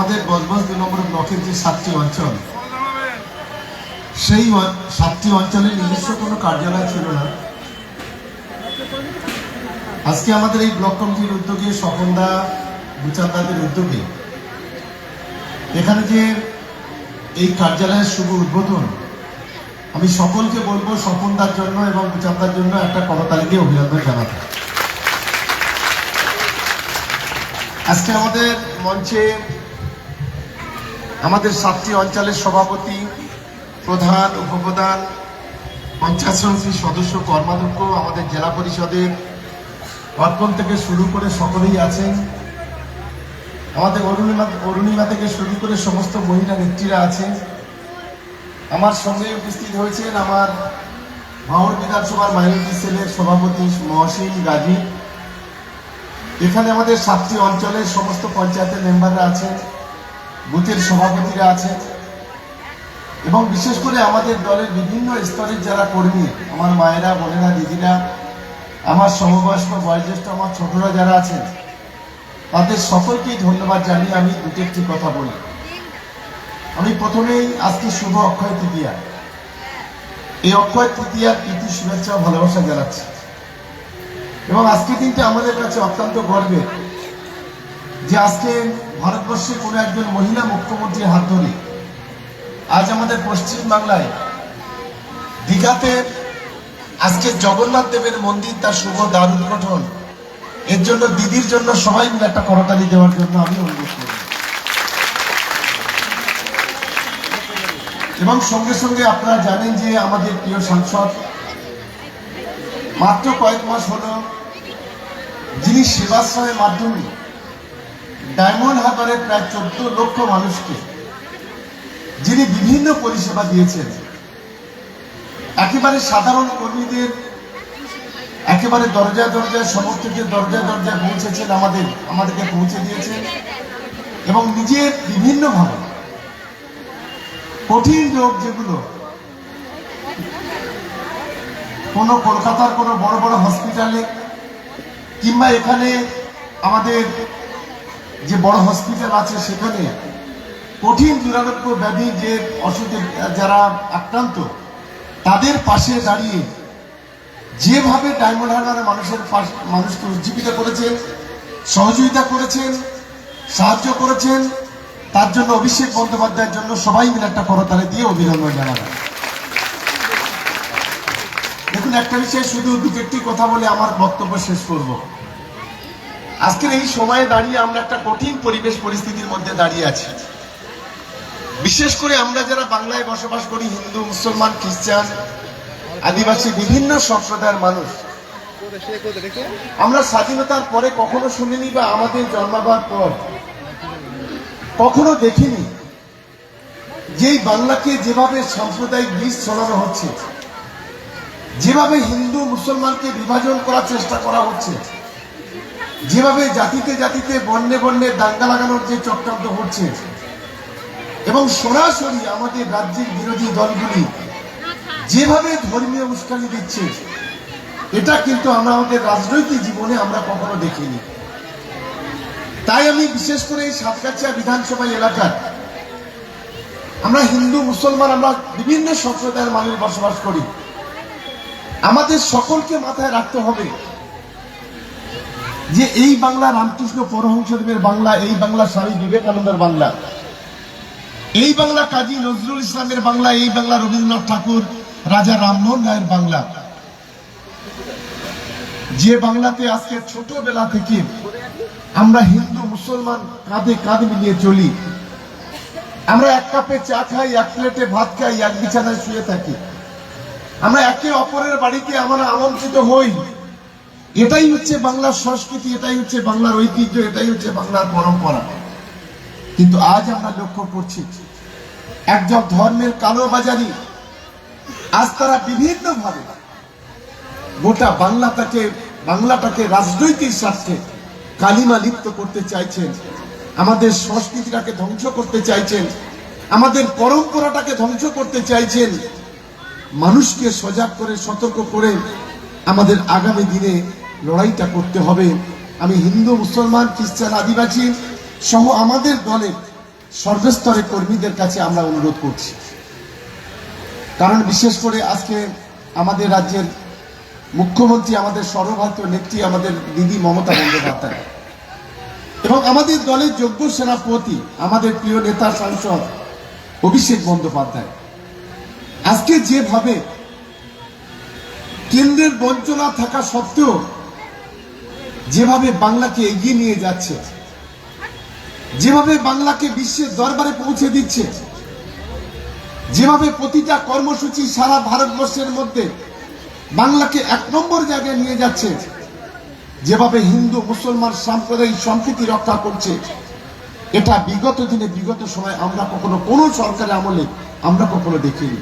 আমাদের বজবজ দু নম্বর ব্লকের যে সাতটি অঞ্চল, সেই সাতটি অঞ্চলে নিজস্ব কোনো কার্যালয় ছিল না। আজকে আমাদের এই ব্লক কমিটির উদ্যোগে স্বপনদা বুচান্দাদের উদ্যোগে এখানে যে এই কার্যালয়ের শুভ উদ্বোধন, আমি সকলকে বলব স্বপনদার জন্য এবং বুচান্দার জন্য একটা করতালি দিয়ে অভিনন্দন জানাতে। আজকে আমাদের মঞ্চে আমাদের সাতটি অঞ্চলের সভাপতি, প্রধান, উপপ্রধান পঞ্চায়েত সমিতির সদস্য, কর্মাধ্যক্ষ, আমাদের জেলা পরিষদের অর্পণ থেকে শুরু করে সকলেই আছেন। আমাদের অরুণিমা অরুণিমা থেকে শুরু করে সমস্ত মহিলা নেত্রীরা আছেন। আমার সঙ্গে উপস্থিত হয়েছেন আমার ভাঙড় বিধানসভার মাইনরিটি সেলের সভাপতি মহসিন গাজী। এখানে আমাদের সাতটি অঞ্চলের সমস্ত পঞ্চায়েতের মেম্বাররা আছেন। বুথের সভাপতিরা আছেন। এবং বিশেষ করে আমাদের দলের বিভিন্ন স্তরের যারা কর্মী, আমার মায়েরা, বোনেরা, দিদিরা, আমার সমবয়স্ক বয়োজ্যেষ্ঠ, আমার ছোটরা যারা আছেন, তাদের সকলকেই ধন্যবাদ জানিয়ে আমি দুটি একটি কথা বলি। আমি প্রথমেই আজকে শুভ অক্ষয় তৃতীয়া। এই অক্ষয় তৃতীয়ার প্রীতি, শুভেচ্ছা ভালোবাসা জানাচ্ছি। এবং আজকে দিনটা আমাদের কাছে অত্যন্ত গর্বের যে আজকে ভারতবর্ষে কোনো একজন মহিলা মুখ্যমন্ত্রীর হাত ধরে আজ আমাদের পশ্চিম বাংলায় দীঘাতে আজকে জগন্নাথ দেবের মন্দির তার শুভ দ্বার উদ্ঘাটন এর জন্য দিদির জন্য সবাই মিলে একটা করতালি দেওয়ার জন্য আমি অনুরোধ করি এবং সঙ্গে সঙ্গে আপনারা জানেন যে আমাদের প্রিয় সাংসদ মাত্র কয়েক মাস হলো, যিনি সেবাশ্রমের মাধ্যমে ডায়মন্ড হারবারের প্রায় চোদ্দ লক্ষ মানুষকে, যিনি বিভিন্ন পরিষেবা দিয়েছেন, একেবারে সাধারণ কর্মীদের, একেবারে দরজায় দরজায় সমর্থকদের দরজা দরজায় পৌঁছেছেন আমাদের, আমাদেরকে পৌঁছে দিয়েছেন এবং নিজের বিভিন্নভাবে কঠিন রোগ যেগুলো, কোনো কলকাতার কোনো বড় বড় হসপিটালে কিংবা এখানে আমাদের যে বড় হসপিটাল আছে সেখানে কঠিন দুরারোগ্য ব্যাধি যে অসুখে যারা আক্রান্ত, তাদের পাশে দাঁড়িয়ে যেভাবে ডায়মন্ড হারবারের মানুষের মানুষকে উজ্জীবিত করেছেন, সহযোগিতা করেছেন, সাহায্য করেছেন, তার জন্য অভিষেক বন্দ্যোপাধ্যায়ের জন্য সবাই মিলে একটা করতালে দিয়ে অভিনন্দন জানাবেন দেখুন, একটা বিষয়ে শুধু দু কথা বলে আমার বক্তব্য শেষ করব। আজকের এই সময়ে দাঁড়িয়ে আমরা একটা কঠিন পরিবেশ পরিস্থিতির মধ্যে দাঁড়িয়ে আছি। বিশেষ করে আমরা যারা বাংলায় বসবাস করি, হিন্দু, মুসলমান, খ্রিস্টান, আদিবাসী, বিভিন্ন সম্প্রদায়ের মানুষ, আমরা স্বাধীনতার পরে কখনো শুনিনি বা আমাদের জন্মাবার পর কখনো দেখিনি যে বাংলাকে যেভাবে সাম্প্রদায়িক বীজ ছড়ানো হচ্ছে, যেভাবে হিন্দু, মুসলমানকে বিভাজন করার চেষ্টা করা হচ্ছে যেভাবে জাতিতে জাতিতে বন্যে বন্যে দাঙ্গা লাগানোর যে চক্রান্ত হচ্ছে এবং সরাসরি আমাদের রাজ্যের বিরোধী দলগুলি যেভাবে ধর্মীয় উস্কানি দিচ্ছে, এটা কিন্তু আমরা আমাদের রাজনৈতিক জীবনে আমরা কখনো দেখিনি। তাই আমি বিশেষ করে এই সাতগাছিয়া বিধানসভা এলাকার, আমরা হিন্দু, মুসলমান, আমরা বিভিন্ন সম্প্রদায়ের মানুষ বসবাস করি। আমাদের সকলকে মাথায় রাখতে হবে যে এই বাংলা রামকৃষ্ণ পরমহংসদেবের বাংলা, এই বাংলা স্বামী বিবেকানন্দের বাংলা। এই বাংলা কাজী নজরুল ইসলামের বাংলা, এই বাংলা রবীন্দ্রনাথ ঠাকুর, রাজা রামমোহন রায়ের বাংলা। যে বাংলাতে আজকে ছোটবেলা থেকে আমরা হিন্দু, মুসলমান কাঁধে কাঁধ মিলিয়ে চলি, আমরা এক কাপে চা খাই, এক প্লেটে ভাত খাই, এক বিছানায় শুয়ে থাকি। আমরা একে অপরের বাড়িতে আমরা আমন্ত্রিত হই। এটাই হচ্ছে বাংলার সংস্কৃতি, এটাই হচ্ছে বাংলার ঐতিহ্য, এটাই হচ্ছে বাংলার পরম্পরা। কিন্তু আজ আমরা লক্ষ্য করছি, একজন ধর্মের কালোবাজারি আজ তারা বিভিন্ন ভাবে গোটা বাংলাটাকে বাংলাটাকে রাজনৈতিক স্বার্থে কালিমা লিপ্ত করতে চাইছেন, আমাদের সংস্কৃতিটাকে ধ্বংস করতে চাইছেন, আমাদের পরম্পরাটাকে ধ্বংস করতে চাইছেন। মানুষকে সজাগ করে, সতর্ক করে আমাদের আগামী দিনে লড়াইটা করতে হবে। আমি হিন্দু, মুসলমান, খ্রিস্টান, আদিবাসী সহ আমাদের দলের সর্বস্তরের কর্মীদের কাছে আমরা অনুরোধ করছি। কারণ বিশেষ করে আজকে আমাদের রাজ্যের মুখ্যমন্ত্রী, আমাদের সর্বভারতীয় নেত্রী, আমাদের দিদি মমতা বন্দ্যোপাধ্যায় এবং আমাদের দলের যোগ্য সেনাপতি, আমাদের প্রিয় নেতা সাংসদ অভিষেক বন্দ্যোপাধ্যায়। আজকে যেভাবে কেন্দ্রের বঞ্চনা থাকা সত্ত্বেও যেভাবে বাংলাকে এগিয়ে নিয়ে যাচ্ছে, যেভাবে বাংলাকে বিশ্বের দরবারে পৌঁছে দিচ্ছে, যেভাবে প্রতিটা কর্মসূচি সারা ভারতবর্ষের মধ্যে বাংলাকে এক নম্বর জায়গায় নিয়ে যাচ্ছে, যেভাবে হিন্দু, মুসলমান সাম্প্রদায়িক সম্প্রীতি রক্ষা করছে, এটা বিগত দিনে, বিগত সময় আমরা কখনো কোনো সরকারের আমলে আমরা কখনো দেখিনি।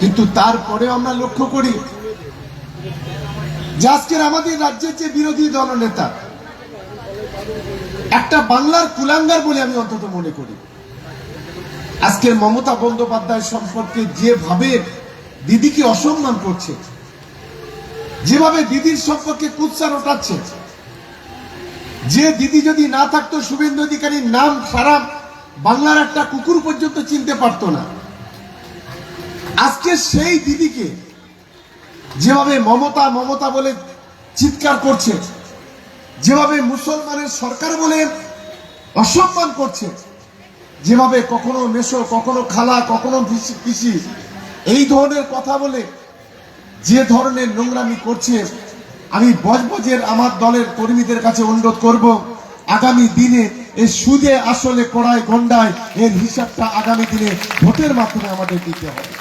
কিন্তু তারপরে আমরা লক্ষ্য করি যে আজকের আমাদের রাজ্যের যে বিরোধী দলনেতা একটা বাংলার কুলাঙ্গার বলে আমি অন্তত মনে করি। আজকের মমতা বন্দ্যোপাধ্যায় সম্পর্কে যেভাবে দিদিকে অসম্মান করছে, যেভাবে দিদির সম্পর্কে কুৎসার ওঠাচ্ছে যে দিদি যদি না থাকতো, শুভেন্দু অধিকারীর নাম সারা বাংলার একটা কুকুর পর্যন্ত চিনতে পারতো না। আজকে সেই দিদিকে যেভাবে মমতা মমতা বলে চিৎকার করছে, যেভাবে মুসলমানের সরকার বলে অসম্মান করছে, যেভাবে কখনো মেশো কখনো খালা, কখনো পিসি, এই ধরনের কথা বলে যে ধরনের নোংরামি করছে, আমি বজবজের আমার দলের কর্মীদের কাছে অনুরোধ করব, আগামী দিনে এই সুদে আসলে কড়াই গন্ডায় এর হিসাবটা আগামী দিনে ভোটের মাধ্যমে আমাদের দিতে হবে।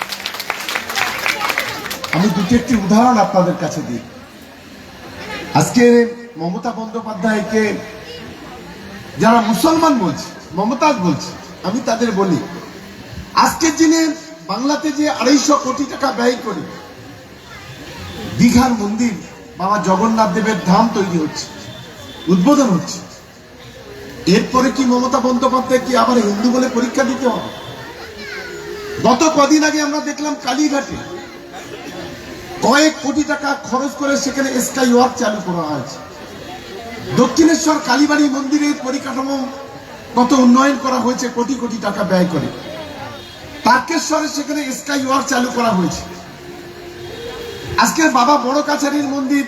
আমি দুটি একটি উদাহরণ আপনাদের কাছে দিই। আজকে মমতা বন্দ্যোপাধ্যায়কে যারা মুসলমান বলছে, মমতাজ বলছে, আমি তাদের বলি, আজকের দিনে বাংলাতে যে আড়াইশো কোটি টাকা ব্যয় করে দীঘার মন্দির বাবা জগন্নাথ দেবের ধাম তৈরি হচ্ছে, উদ্বোধন হচ্ছে, এরপরে কি মমতা বন্দ্যোপাধ্যায় কি আবার হিন্দু বলে পরীক্ষা দিতে হবে? গত কদিন আগে আমরা দেখলাম কালীঘাটে কয়েক কোটি টাকা খরচ করে সেখানে স্কাই ওয়ার্ক চালু করা হয়েছে। দক্ষিণেশ্বর কালীবাড়ি মন্দিরের পরিকাঠামো কত উন্নয়ন করা হয়েছে, কোটি কোটি টাকা ব্যয় করে। তারকেশ্বরে সেখানে স্কাই ওয়ার্ক চালু করা হয়েছে। আজকের বাবা বড় কাছারির মন্দির,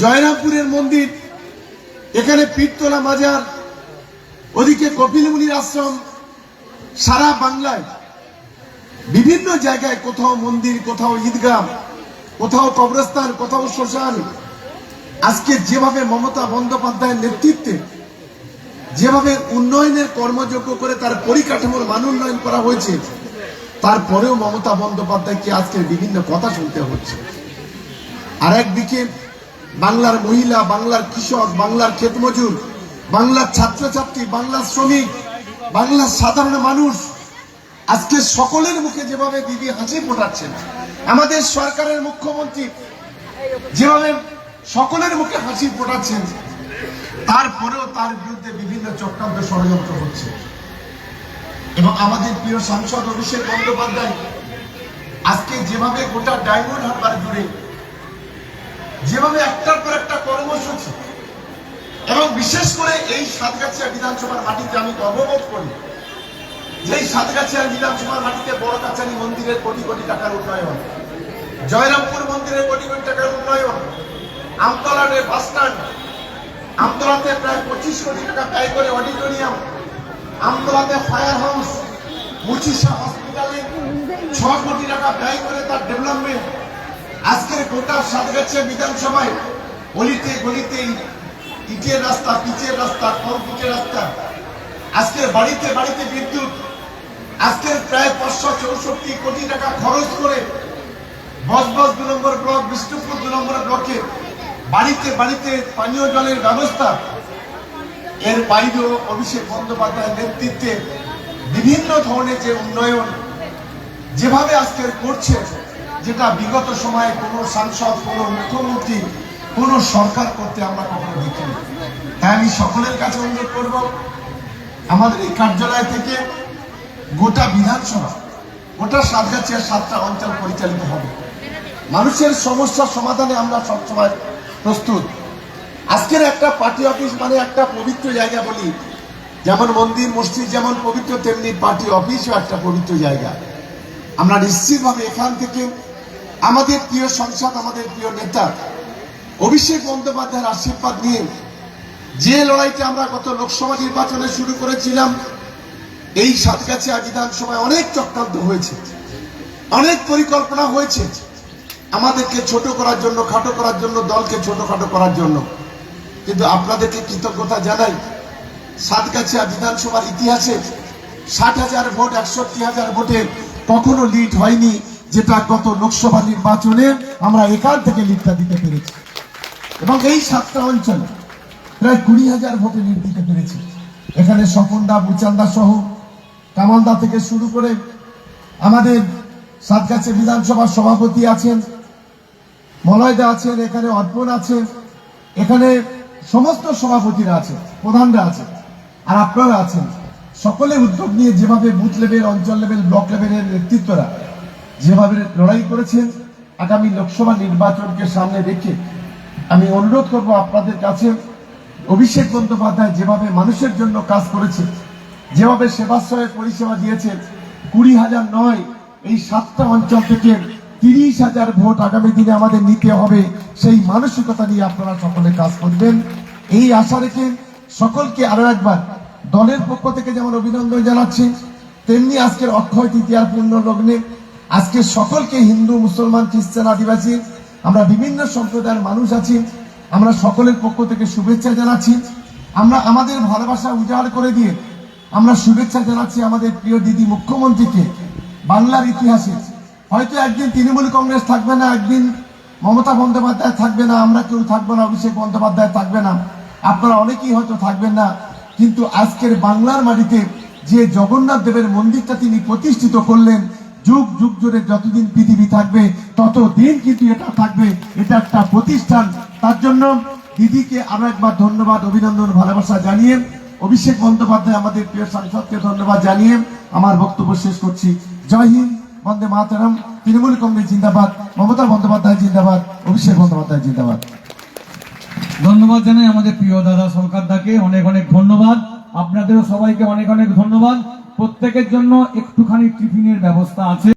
জয়রামপুরের মন্দির, এখানে পীরতলা মাজার, ওদিকে কপিল মুনির আশ্রম, সারা বাংলায়। বিভিন্ন জায়গায় কোথাও মন্দির, কোথাও ঈদগাহ কোথাও কবরস্থান, কোথাও শ্মশান, আজকে যেভাবে মমতা বন্দ্যোপাধ্যায়ের নেতৃত্বে যেভাবে উন্নয়নের কর্মযোগ্য করে তার পরিকাঠামোর মান উন্নয়ন করা হয়েছে, তারপরেও মমতা বন্দ্যোপাধ্যায়কে আজকে বিভিন্ন কথা শুনতে হচ্ছে। আর একদিকে বাংলার মহিলা, বাংলার কৃষক, বাংলার ক্ষেতমজুর, বাংলার ছাত্রছাত্রী, বাংলার শ্রমিক, বাংলার সাধারণ মানুষ, আজকে সকলের মুখে যেভাবে দিদি হাসি ফোটাচ্ছেন আমাদের সরকারের মুখ্যমন্ত্রী যেভাবে সকলের মুখে হাসি ফোটাচ্ছেন, তারপরেও তার বিরুদ্ধে বিভিন্ন চক্রান্ত ষড়যন্ত্র হচ্ছে। এবং আমাদের প্রিয় সাংসদ অভিষেক বন্দ্যোপাধ্যায় আজকে যেভাবে গোটা ডায়মন্ড হারবার জুড়ে, যেভাবে একটার পর একটা কর্মসূচি, এবং বিশেষ করে এই সাতগাছিয়া বিধানসভার মাটিতে আমি অবগত করি যে এই সাতগাছিয়া বিধানসভার মাটিতে বড় কাছারি মন্দিরের কোটি কোটি টাকার উন্নয়ন জয়রামপুর মন্দিরে কোটি কোটি টাকার উন্নয়ন। আমতলার বাস স্ট্যান্ড। আমতলাতে প্রায় পঁচিশ কোটি টাকা ব্যয় করে অডিটোরিয়াম। আমতলাতে ফায়ার হাউস মুচিসা হসপিটালে ছ কোটি টাকা ব্যয় করে তার ডেভেলপমেন্ট। আজকের গোটা সাতগাছিয়া বিধানসভায় গলিতে গলিতে ইটের রাস্তা, পিচের রাস্তা কংক্রিটের রাস্তা। আজকের বাড়িতে বাড়িতে বিদ্যুৎ। আজকের প্রায় পাঁচশো চৌষট্টি কোটি টাকা খরচ করে বসবস দু নম্বর ব্লক, বিষ্ণুপুর দু নম্বর ব্লকে বাড়িতে বাড়িতে পানীয় জলের ব্যবস্থা। এর বাইরেও অভিষেক বন্দ্যোপাধ্যায়ের নেতৃত্বে বিভিন্ন ধরনের যে উন্নয়ন যেভাবে আজকে করছে, যেটা বিগত সময়ে কোনো সাংসদ, কোনো মুখ্যমন্ত্রী, কোনো সরকার করতে আমরা কখনো দেখিনি। তাই আমি সকলের কাছে অনুরোধ করব, আমাদের এই কার্যালয় থেকে গোটা বিধানসভা, গোটা সাতগাছিয়া সাতটা অঞ্চল পরিচালিত হবে। মানুষের সমস্যার সমাধানে আমরা সবসময় প্রস্তুত। আজকের একটা পার্টি অফিস মানে একটা পবিত্র জায়গা বলি। যেমন মন্দির, মসজিদ যেমন পবিত্র, তেমনি পার্টি অফিসও একটা পবিত্র জায়গা। আমরা নিশ্চিতভাবে এখান থেকে আমাদের প্রিয় সংসদ, আমাদের প্রিয় নেতা অভিষেক বন্দ্যোপাধ্যায়ের আশীর্বাদ নিয়ে যে লড়াইটা আমরা গত লোকসভা নির্বাচনে শুরু করেছিলাম, এই সাতগাছিয়া বিধানসভায় অনেক চক্রান্ত হয়েছে। অনেক পরিকল্পনা হয়েছে। আমাদেরকে ছোট করার জন্য, খাটো করার জন্য, দলকে ছোটখাটো করার জন্য। কিন্তু আপনাদেরকে কৃতজ্ঞতা জানাই, সাতগাছিয়া বিধানসভার ইতিহাসে ষাট হাজার ভোট, একষট্টি হাজার ভোটে কখনো লিড হয়নি, যেটা গত লোকসভা নির্বাচনে আমরা এখান থেকে লিডটা দিতে পেরেছি। এবং এই সাতটা অঞ্চলে প্রায় কুড়ি হাজার ভোটে লিড দিতে পেরেছি। এখানে স্বপনদা বুচান্দা সহ কামালদা থেকে শুরু করে আমাদের সাতগাছে বিধানসভার সভাপতি আছেন মলয়দা আছেন, এখানে অর্পণ আছে এখানে সমস্ত সভাপতিরা আছে প্রধানরা আছে আর আপনারা আছেন। সকলে উদ্যোগ নিয়ে যেভাবে বুথ লেভেল, অঞ্চল লেভেল, ব্লক লেভেলের নেতৃত্বরা যেভাবে লড়াই করেছেন, আগামী লোকসভা নির্বাচনকে সামনে রেখে আমি অনুরোধ করব আপনাদের কাছে, অভিষেক বন্দ্যোপাধ্যায় যেভাবে মানুষের জন্য কাজ করেছে, যেভাবে সেবাশ্রয়ের পরিষেবা দিয়েছে, কুড়ি হাজার নয়, এই সাতটা অঞ্চল থেকে তিরিশ হাজার ভোট আগামী দিনে আমাদের নিতে হবে, সেই মানসিকতা নিয়ে আপনারা সকলে কাজ করবেন। এই আশা রেখে সকলকে আরও একবার দলের পক্ষ থেকে যেমন অভিনন্দন জানাচ্ছি, তেমনি আজকের অক্ষয় তৃতীয়ার পূর্ণ লগ্নে আজকে সকলকে হিন্দু, মুসলমান, খ্রিস্টান, আদিবাসী, আমরা বিভিন্ন সম্প্রদায়ের মানুষ আছি, আমরা সকলের পক্ষ থেকে শুভেচ্ছা জানাচ্ছি। আমরা আমাদের ভালোবাসা উজাড় করে দিয়ে আমরা শুভেচ্ছা জানাচ্ছি আমাদের প্রিয় দিদি মুখ্যমন্ত্রীকে, বাংলার ইতিহাসে। হয়তো একদিন তৃণমূল কংগ্রেস থাকবে না, একদিন মমতা বন্দ্যোপাধ্যায় থাকবে না, আমরা কেউ থাকব না, অভিষেক বন্দ্যোপাধ্যায় থাকবে না। আপনারা অনেকেই হয়তো থাকবেন না, কিন্তু আজকের বাংলার মাটিতে যে জগন্নাথ দেবের মন্দিরটা তিনি প্রতিষ্ঠিত করলেন, যুগ যুগ ধরে যতদিন পৃথিবী থাকবে, ততদিন কিন্তু এটা থাকবে, এটা একটা প্রতিষ্ঠান। তার জন্য দিদিকে আরও একবার ধন্যবাদ, অভিনন্দন, ভালোবাসা জানিয়ে, অভিষেক বন্দ্যোপাধ্যায় আমাদের প্রিয় সাংসদকে ধন্যবাদ জানিয়ে আমার বক্তব্য শেষ করছি। জয় হিন্দ। বন্দে মাতারাম, তৃণমূল কংগ্রেস জিন্দাবাদ, মমতা বন্দ্যোপাধ্যায় জিন্দাবাদ, অভিষেক বন্দ্যোপাধ্যায় জিন্দাবাদ। ধন্যবাদ জানাই আমাদের প্রিয় দাদা সরকার দাকে, অনেক অনেক ধন্যবাদ। আপনাদেরও সবাইকে অনেক অনেক ধন্যবাদ। প্রত্যেকের জন্য একটুখানি টিফিনের ব্যবস্থা আছে।